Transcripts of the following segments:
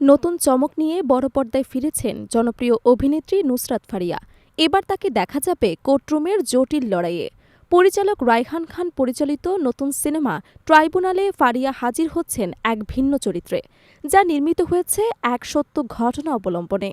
নতুন চমক নিয়ে বড় পর্দায় ফিরেছেন জনপ্রিয় অভিনেত্রী নুসরাত ফারিয়া। এবার তাকে দেখা যাবে কোর্টরুমের জটিল লড়াইয়ে। পরিচালক রায়হান খান পরিচালিত নতুন সিনেমা ট্রাইব্যুনালে ফারিয়া হাজির হচ্ছেন এক ভিন্ন চরিত্রে, যা নির্মিত হয়েছে এক সত্য ঘটনা অবলম্বনে।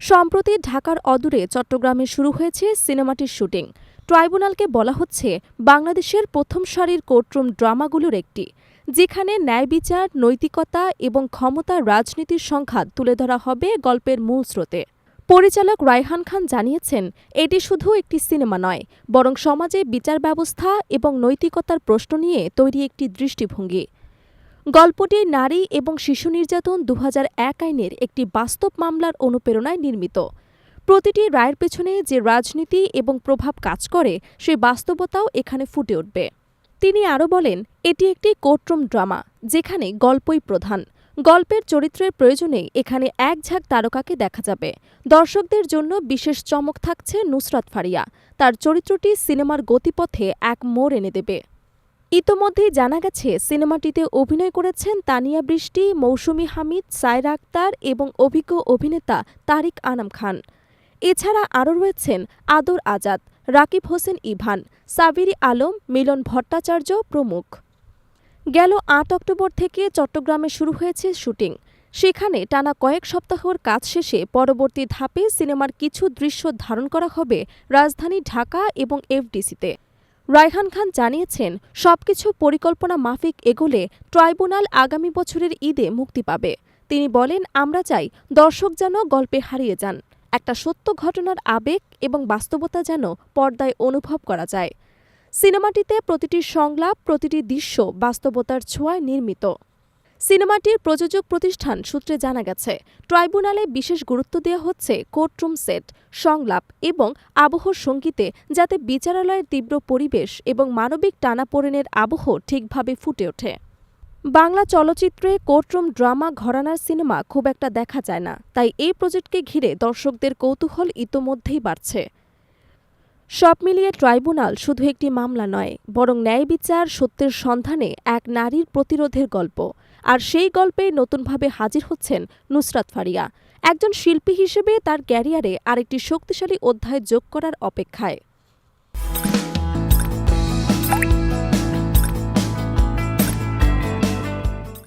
সম্প্রতি ঢাকার অদূরে চট্টগ্রামে শুরু হয়েছে সিনেমাটির শুটিং। ট্রাইব্যুনালকে বলা হচ্ছে, বাংলাদেশের প্রথম সারির কোর্টরুম ড্রামাগুলোর একটি, যেখানে ন্যায় বিচার, নৈতিকতা এবং ক্ষমতার রাজনীতির সংঘাত তুলে ধরা হবে গল্পের মূল স্রোতে। পরিচালক রায়হান খান জানিয়েছেন, এটি শুধু একটি সিনেমা নয়, বরং সমাজে বিচার ব্যবস্থা এবং নৈতিকতার প্রশ্ন নিয়ে তৈরি একটি দৃষ্টিভঙ্গি। গল্পটি নারী এবং শিশু নির্যাতন দু আইনের একটি বাস্তব মামলার অনুপ্রেরণায় নির্মিত। প্রতিটি রায়ের পেছনে যে রাজনীতি এবং প্রভাব কাজ করে, সেই বাস্তবতাও এখানে ফুটে উঠবে। তিনি আরও বলেন, এটি একটি কোর্টরুম ড্রামা, যেখানে গল্পই প্রধান। গল্পের চরিত্রের প্রয়োজনে এখানে এক ঝাঁক তারকাকে দেখা যাবে। দর্শকদের জন্য বিশেষ চমক থাকছে নুসরাত ফারিয়া। তার চরিত্রটি সিনেমার গতিপথে এক মোড় এনে দেবে। ইতোমধ্যেই জানা গেছে, সিনেমাটিতে অভিনয় করেছেন তানিয়া বৃষ্টি, মৌসুমী হামিদ, সায়রা আক্তার এবং অভিজ্ঞ অভিনেতা তারিক আনাম খান। এছাড়া আরও রয়েছেন আদর আজাদ, রাকিব হোসেন ইভান, সাবিরি আলম, মিলন ভট্টাচার্য প্রমুখ। গেল আট অক্টোবর থেকে চট্টগ্রামে শুরু হয়েছে শুটিং। সেখানে টানা কয়েক সপ্তাহর কাজ শেষে পরবর্তী ধাপে সিনেমার কিছু দৃশ্য ধারণ করা হবে রাজধানী ঢাকা এবং এফডিসিতে। রায়হান খান জানিয়েছেন, সবকিছু পরিকল্পনা মাফিক এগোলে ট্রাইব্যুনাল আগামী বছরের ঈদে মুক্তি পাবে। তিনি বলেন, আমরা চাই দর্শক যেন গল্পে হারিয়ে যান। একটা সত্য ঘটনার আবেগ এবং বাস্তবতা যেন পর্দায় অনুভব করা যায়। সিনেমাটিতে প্রতিটি সংলাপ, প্রতিটি দৃশ্য বাস্তবতার ছোঁয়ায় নির্মিত। সিনেমাটির প্রযোজক প্রতিষ্ঠান সূত্রে জানা গেছে, ট্রাইব্যুনালে বিশেষ গুরুত্ব দেওয়া হচ্ছে কোর্টরুম সেট, সংলাপ এবং আবহ সঙ্গীতে যাতে বিচারালয়ের তীব্র পরিবেশ এবং মানবিক টানাপোড়েনের আবহ ঠিকভাবে ফুটে ওঠে। বাংলা চলচ্চিত্রে কোর্টরুম ড্রামা ঘরানার সিনেমা খুব একটা দেখা যায় না, তাই এই প্রজেক্টকে ঘিরে দর্শকদের কৌতূহল ইতোমধ্যেই বাড়ছে। সব মিলিয়ে ট্রাইব্যুনাল শুধু একটি মামলা নয়, বরং ন্যায় বিচার, সত্যের সন্ধানে এক নারীর প্রতিরোধের গল্প, আর সেই গল্পে নতুনভাবে হাজির হচ্ছেন নুসরাত ফারিয়া, একজন শিল্পী হিসেবে তার ক্যারিয়ারে আরেকটি শক্তিশালী অধ্যায় যোগ করার অপেক্ষায়।